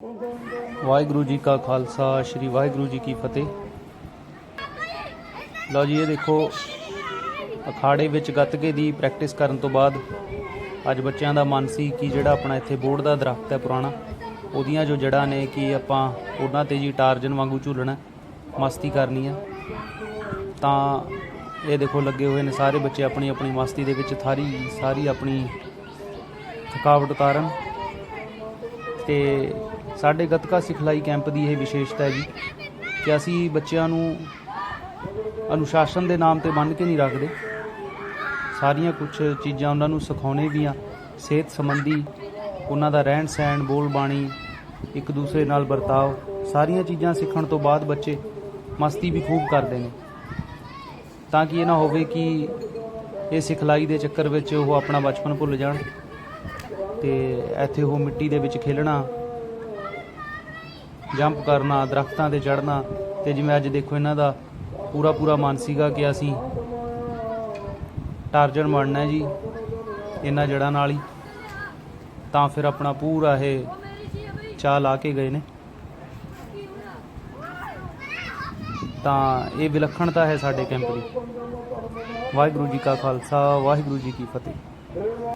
ਵਾਹਿਗੁਰੂ ਜੀ ਕਾ ਖਾਲਸਾ, ਸ੍ਰੀ ਵਾਹਿਗੁਰੂ ਜੀ ਕੀ ਫਤਿਹ। ਲਓ ਜੀ, ਇਹ ਦੇਖੋ, ਅਖਾੜੇ ਵਿੱਚ ਗੱਤਕੇ ਦੀ ਪ੍ਰੈਕਟਿਸ ਕਰਨ ਤੋਂ ਬਾਅਦ ਅੱਜ ਬੱਚਿਆਂ ਦਾ ਮਨ ਸੀ ਕਿ ਜਿਹੜਾ ਆਪਣਾ ਇੱਥੇ ਬੋਰਡ ਦਾ ਦਰਖਤ ਹੈ ਪੁਰਾਣਾ, ਉਹਦੀਆਂ ਜੋ ਜੜ੍ਹਾਂ ਨੇ ਕਿ ਆਪਾਂ ਉਹਨਾਂ ਤੇ ਜੀ ਟਾਰਜਨ ਵਾਂਗੂ ਝੂਲਣਾ, ਮਸਤੀ ਕਰਨੀ ਆ। ਤਾਂ ਇਹ ਦੇਖੋ, ਲੱਗੇ ਹੋਏ ਨੇ ਸਾਰੇ ਬੱਚੇ ਆਪਣੀ ਆਪਣੀ ਮਸਤੀ ਦੇ ਵਿੱਚ ਥਾਰੀ ਸਾਰੀ ਆਪਣੀ ਥਕਾਵਟ ਉਤਾਰਨ ਤੇ ਸਾਡੇ ਗੱਤਕਾ ਸਿਖਲਾਈ ਕੈਂਪ ਦੀ ਇਹ ਵਿਸ਼ੇਸ਼ਤਾ ਹੈ ਜੀ ਕਿ ਅਸੀਂ ਬੱਚਿਆਂ ਨੂੰ ਅਨੁਸ਼ਾਸਨ ਦੇ ਨਾਮ ਤੇ ਬੰਨ੍ਹ ਕੇ ਨਹੀਂ ਰੱਖਦੇ। ਸਾਰੀਆਂ ਕੁਝ ਚੀਜ਼ਾਂ ਉਹਨਾਂ ਨੂੰ ਸਿਖਾਉਣੇ ਵੀ ਆ। ਸਿਹਤ ਸੰਬੰਧੀ ਉਹਨਾਂ ਦਾ ਰਹਿਣ ਸਹਿਣ, ਬੋਲ ਬਾਣੀ, ਇੱਕ ਦੂਸਰੇ ਨਾਲ ਵਰਤਾਓ, ਸਾਰੀਆਂ ਚੀਜ਼ਾਂ ਸਿੱਖਣ ਤੋਂ ਬਾਅਦ ਬੱਚੇ ਮਸਤੀ ਵੀ ਖੂਬ ਕਰਦੇ ਨੇ। ਤਾਂ ਕਿ ਇਹ ਨਾ ਹੋਵੇ ਕਿ ਇਹ ਸਿਖਲਾਈ ਦੇ ਚੱਕਰ ਵਿੱਚ ਉਹ ਆਪਣਾ ਬਚਪਨ ਭੁੱਲ ਜਾਣ ਤੇ ਇੱਥੇ ਉਹ ਮਿੱਟੀ ਦੇ ਵਿੱਚ ਖੇਲਣਾ ਜੰਪ ਕਰਨਾ, ਦਰਖਤਾਂ ਤੇ ਚੜ੍ਹਨਾ ਤੇ ਜਿਵੇਂ ਅੱਜ ਦੇਖੋ ਇਹਨਾਂ ਦਾ ਪੂਰਾ ਪੂਰਾ ਮਨ ਸੀਗਾ ਕਿ ਅਸੀਂ ਟਾਰਜਨ ਬਣਨਾ ਜੀ, ਇਹਨਾਂ ਜੜ੍ਹਾਂ ਨਾਲ ਹੀ। ਤਾਂ ਫਿਰ ਆਪਣਾ ਪੂਰਾ ਇਹ ਚਾਹ ਲਾ ਕੇ ਗਏ ਨੇ। ਤਾਂ ਇਹ ਵਿਲੱਖਣਤਾ ਹੈ ਸਾਡੇ ਕੈਂਪ ਦੀ। ਵਾਹਿਗੁਰੂ ਜੀ ਕਾ ਖਾਲਸਾ, ਵਾਹਿਗੁਰੂ ਜੀ ਕੀ ਫਤਿਹ।